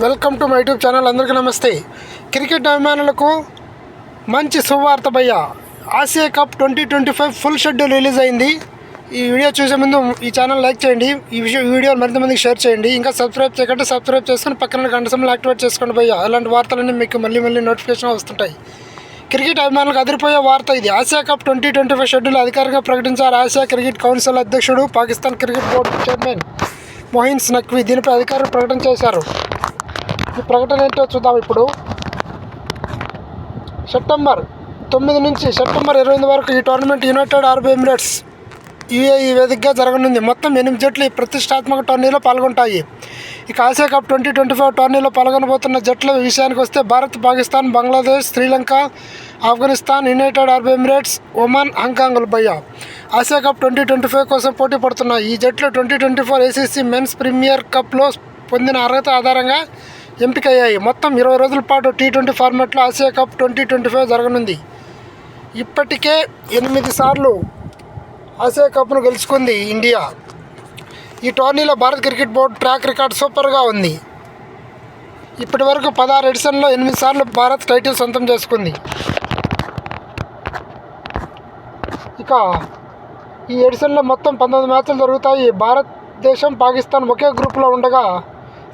Welcome to my YouTube channel. అందరికీ నమస్తే. Cricket అభిమానులకు మంచి శుభవార్త భయ్య. Asia cup twenty twenty five full schedule release అయింది. ఈ వీడియో చూసే ముందు ఈ ఛానల్ లైక్ చేయండి. ఈ విషయం వీడియో మరింత మందికి షేర్ చేయండి. ఇంకా సబ్స్క్రైబ్ చేయకంటే సబ్స్క్రైబ్ చేసుకుని పక్కన గంట సమయంలో యాక్టివేట్ చేసుకోండి భయ్య. అలాంటి వార్తలన్నీ మీకు మళ్ళీ మళ్ళీ నోటిఫికేషన్ వస్తుంటాయి. క్రికెట్ అభిమానులకు అదిరిపోయే వార్త ఇది. Asia cup twenty twenty five schedule అధికారికంగా ప్రకటించారు. ఆసియా క్రికెట్ కౌన్సిల్ అధ్యక్షుడు Pakistan cricket board chairman Mohsin Naqvi దీనిపై అధికారులు ప్రకటన చేశారు. ఈ ప్రకటన ఏంటో చూద్దాం ఇప్పుడు. సెప్టెంబర్ తొమ్మిది నుంచి సెప్టెంబర్ ఇరవై ఎనిమిది వరకు ఈ tournament United Arab Emirates UAE వేదికగా జరగనుంది. మొత్తం ఎనిమిది జట్లు ఈ ప్రతిష్టాత్మక టోర్నీలో పాల్గొంటాయి. ఇక Asia cup twenty twenty five టోర్నీలో పాల్గొనబోతున్న జట్ల విషయానికి వస్తే Bharat Pakistan Bangladesh Sri Lanka Afghanistan United Arab Emirates Oman హాంకాంగ్లు భయ్య Asia cup twenty twenty five కోసం పోటీ పడుతున్నాయి. ఈ జట్లు twenty twenty four ACC men's premier కప్లో పొందిన అర్హత ఆధారంగా ఎంపికయ్యాయి. మొత్తం ఇరవై రోజుల పాటు టీ ట్వంటీ ఫార్మాట్లో Asia cup twenty twenty five జరగనుంది. ఇప్పటికే ఎనిమిది సార్లు ఆసియా కప్ను గెలుచుకుంది ఇండియా. ఈ టోర్నీలో Bharat cricket board track record సూపర్గా ఉంది. ఇప్పటి వరకు పదహారు ఎడిషన్లో ఎనిమిది సార్లు భారత్ టైటిల్ సొంతం చేసుకుంది. ఇక ఈ ఎడిషన్లో మొత్తం పంతొమ్మిది మ్యాచ్లు జరుగుతాయి. భారతదేశం పాకిస్తాన్ ఒకే గ్రూప్లో ఉండగా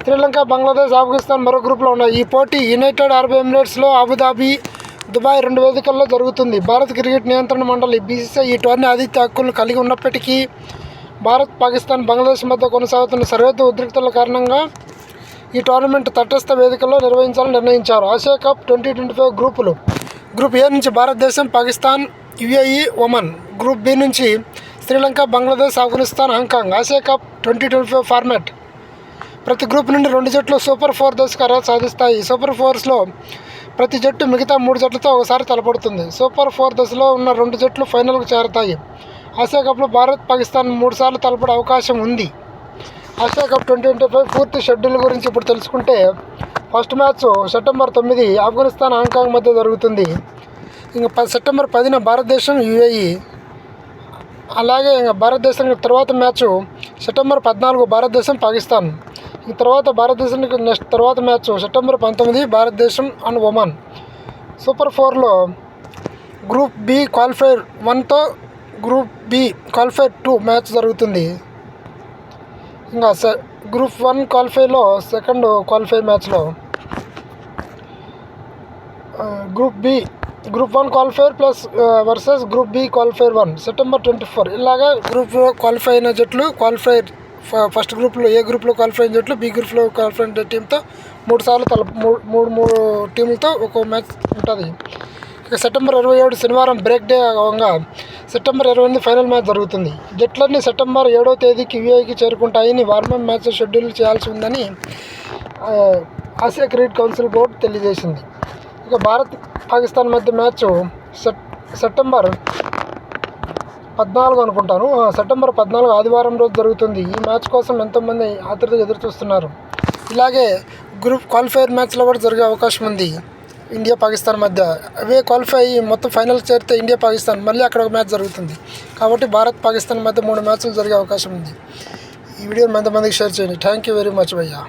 శ్రీలంక బంగ్లాదేశ్ ఆఫ్ఘనిస్తాన్ మరో గ్రూప్లో ఉన్నాయి. ఈ పోటీ యునైటెడ్ అరబ్ ఎమిరేట్స్లో అబుదాబి దుబాయ్ రెండు వేదికల్లో జరుగుతుంది. భారత్ క్రికెట్ నియంత్రణ మండలి బీసీసీఐ ఈ టోర్నీ ఆదిత్య హక్కులను కలిగి ఉన్నప్పటికీ భారత్ పాకిస్తాన్ బంగ్లాదేశ్ మధ్య కొనసాగుతున్న సరిహద్దు ఉద్రిక్తల కారణంగా ఈ టోర్నమెంట్ తటస్థ వేదికల్లో నిర్వహించాలని నిర్ణయించారు. Asia cup twenty twenty five గ్రూపులు. గ్రూప్ ఏ నుంచి భారతదేశం Pakistan UAE Oman. Group B నుంచి Sri Lanka Bangladesh Afghanistan Hong Kong. Asia cup twenty twenty five format. ప్రతి గ్రూప్ నుండి రెండు జట్లు సూపర్ ఫోర్ దశకు అర్హత సాధిస్తాయి సూపర్ ఫోర్స్లో ప్రతి జట్టు మిగతా మూడు జట్లతో ఒకసారి తలపడుతుంది. సూపర్ ఫోర్ దశలో ఉన్న రెండు జట్లు ఫైనల్కు చేరతాయి. ఆసియా కప్లో భారత్ పాకిస్తాన్ మూడు సార్లు తలపడే అవకాశం ఉంది. Asia cup twenty twenty five పూర్తి షెడ్యూల్ గురించి ఇప్పుడు తెలుసుకుంటే ఫస్ట్ మ్యాచ్ సెప్టెంబర్ తొమ్మిది ఆఫ్ఘనిస్తాన్ హాంకాంగ్ మధ్య జరుగుతుంది. ఇంకా ప సెప్టెంబర్ పదిన భారతదేశం యుఏఈ. అలాగే ఇంకా భారతదేశం తర్వాత మ్యాచ్ సెప్టెంబర్ పద్నాలుగు భారతదేశం పాకిస్తాన్. ఈ తర్వాత భారతదేశానికి నెక్స్ట్ తర్వాత మ్యాచ్ సెప్టెంబర్ పంతొమ్మిది భారతదేశం అండ్ ఒమాన్. సూపర్ ఫోర్లో group B qualifier వన్తో group B qualifier two match జరుగుతుంది. ఇంకా సె గ్రూప్ వన్ క్వాలిఫైలో సెకండ్ క్వాలిఫై మ్యాచ్లో. Group B group one qualifier plus versus group B qualifier one. September twenty four. ఇలాగా group qualify అయిన జట్లు qualifier first గ్రూప్లో ఏ గ్రూప్లో క్వాలిఫై అయిన జట్లు బి గ్రూప్లో క్వాలిఫై అయిన టీంతో మూడు సార్లు తల మూడు మూడు మూడు టీంలతో ఒక మ్యాచ్ ఉంటుంది. ఇక సెప్టెంబర్ ఇరవై ఏడు శనివారం బ్రేక్ డే అవగా సెప్టెంబర్ ఇరవై ఎనిమిది ఫైనల్ మ్యాచ్ జరుగుతుంది. జట్లన్నీ సెప్టెంబర్ ఏడవ తేదీకి యుఏకి చేరుకుంటాయని వార్మప్ మ్యాచ్ షెడ్యూల్ చేయాల్సి ఉందని ఆసియా క్రికెట్ కౌన్సిల్ బోర్డు తెలియజేసింది. ఇక భారత్ పాకిస్తాన్ మధ్య మ్యాచ్ సెప్ సెప్టెంబర్ పద్నాలుగు అనుకుంటాను. సెప్టెంబర్ పద్నాలుగు ఆదివారం రోజు జరుగుతుంది. ఈ మ్యాచ్ కోసం ఎంతోమంది ఆతృత ఎదురు చూస్తున్నారు ఇలాగే గ్రూప్ క్వాలిఫైర్ మ్యాచ్లో కూడా జరిగే అవకాశం ఉంది. ఇండియా పాకిస్తాన్ మధ్య. అవే క్వాలిఫై అయ్యి మొత్తం ఫైనల్ చేరితే ఇండియా పాకిస్తాన్. మళ్ళీ అక్కడ ఒక మ్యాచ్ జరుగుతుంది. కాబట్టి భారత్ పాకిస్తాన్ మధ్య మూడు మ్యాచ్లు జరిగే అవకాశం ఉంది. ఈ వీడియో ఎంతమందికి షేర్ చేయండి. థ్యాంక్ యూ వెరీ మచ్ భయ్యా.